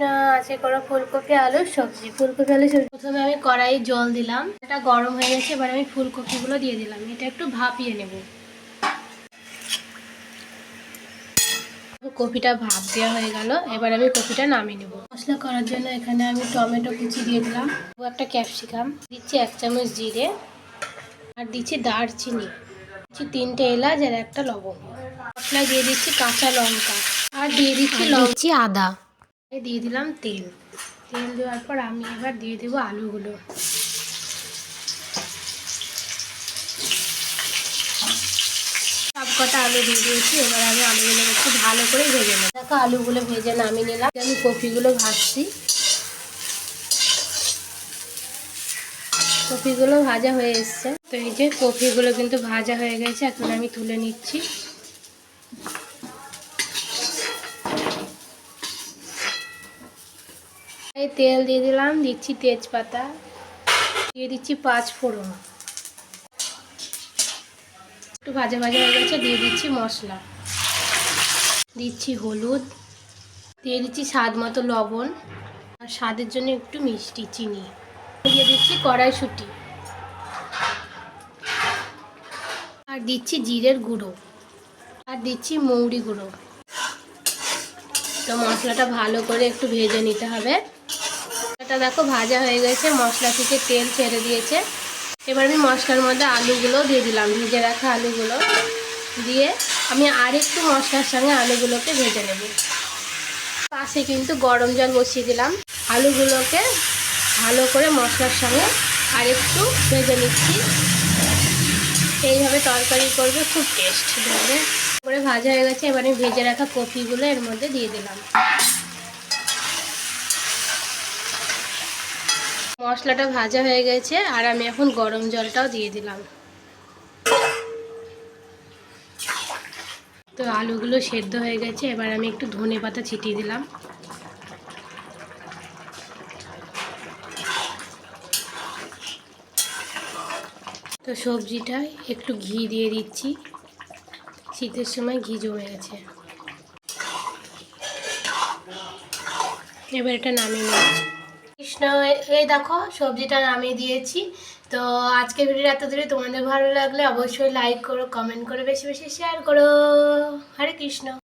কৃষ্ণ আছে করো ফুলকপি আলুর সবজি। ফুলকপি আলু সবজি। প্রথমে আমি কড়াই জল দিলাম। এটা গরম হয়ে গেছে এবার আমি ফুলকপিগুলো দিয়ে দিলাম। এটা একটু ভাপিয়ে নেব। কপিটা ভাপ দেওয়া হয়ে গেল। এবার আমি কপিটা নামিয়ে নেব। মশলা করার জন্য এখানে আমি টমেটো কুচি দিয়ে দিলাম। একটা ক্যাপসিকাম। দিচ্ছি এক চামচ জিরে। আর দিচ্ছি দারচিনি। দিচ্ছি তিনটে এলাচ আর একটা লবঙ্গ মশলা দিয়ে দিচ্ছি কাঁচা লঙ্কা। আর দিয়ে দিচ্ছি দিচ্ছি আদা। দিয়ে দিলাম তেল। তেল দেওয়ার পর আমি এবার দিয়ে দেবো আলুগুলো। সব কটা আলু দিয়ে দিয়েছি, এবার আমি আলুগুলো একটু ভালো করে ভেজে নেব। দেখো আলুগুলো ভেজে নামিয়ে নিলাম, আমি কপিগুলো ভাজছি। কপিগুলো ভাজা হয়ে এসছে। তো এই যে কপিগুলো কিন্তু ভাজা হয়ে গেছে, এখন আমি তুলে নিচ্ছি। তেল দিয়ে দিলাম, দিচ্ছি তেজপাতা, দিয়ে দিচ্ছি পাঁচ ফোড়ন। একটু ভাজা ভাজা হয়ে গেছে, দিয়ে দিচ্ছি মশলা। দিচ্ছি হলুদ, দিয়ে দিচ্ছি স্বাদ মতো লবণ, আর স্বাদের জন্য একটু মিষ্টি চিনি। দিয়ে দিচ্ছি কড়াইশুঁটি। আর দিচ্ছি জিরের গুঁড়ো, আর দিচ্ছি মৌরি গুঁড়ো। তো মশলাটা ভালো করে একটু ভেজে নিতে হবে। এটা দেখো ভাজা হয়ে গেছে, মশলা থেকে তেল ছেড়ে দিয়েছে। এবার আমি মশলার মধ্যে আলুগুলো দিয়ে দিলাম, ভিজে রাখা আলুগুলো। দিয়ে আমি আরেকটু মশলার সঙ্গে আলুগুলোকে ভেজে নেব। পাশে কিন্তু গরম জল বসিয়ে দিলাম। আলুগুলোকে ভালো করে মশলার সঙ্গে আরেকটু ভেজে নিচ্ছি। এইভাবে তরকারি করবে, খুব টেস্ট দেবে করে ভাজা হয়ে গেছে, এবার আমি ভেজে রাখা কপিগুলো এর মধ্যে দিয়ে দিলাম। মশলাটা ভাজা হয়ে গেছে আর আমি এখন গরম জলটাও দিয়ে দিলাম। তো আলুগুলো সেদ্ধ হয়ে গেছে, এবার আমি একটু ধনে পাতা ছিটিয়ে দিলাম। তো সবজিটায় একটু ঘি দিয়ে দিচ্ছি। শীতের সময় ঘি জমে গেছে। এবার এটা নামিয়ে নেব কৃষ্ণ এই দেখো সবজিটা নামিয়ে দিয়েছি। তো আজকের ভিডিওটা এত দূরে তোমাদের ভালো লাগলে অবশ্যই লাইক করো কমেন্ট করো, বেশি বেশি শেয়ার করো। হরে কৃষ্ণ।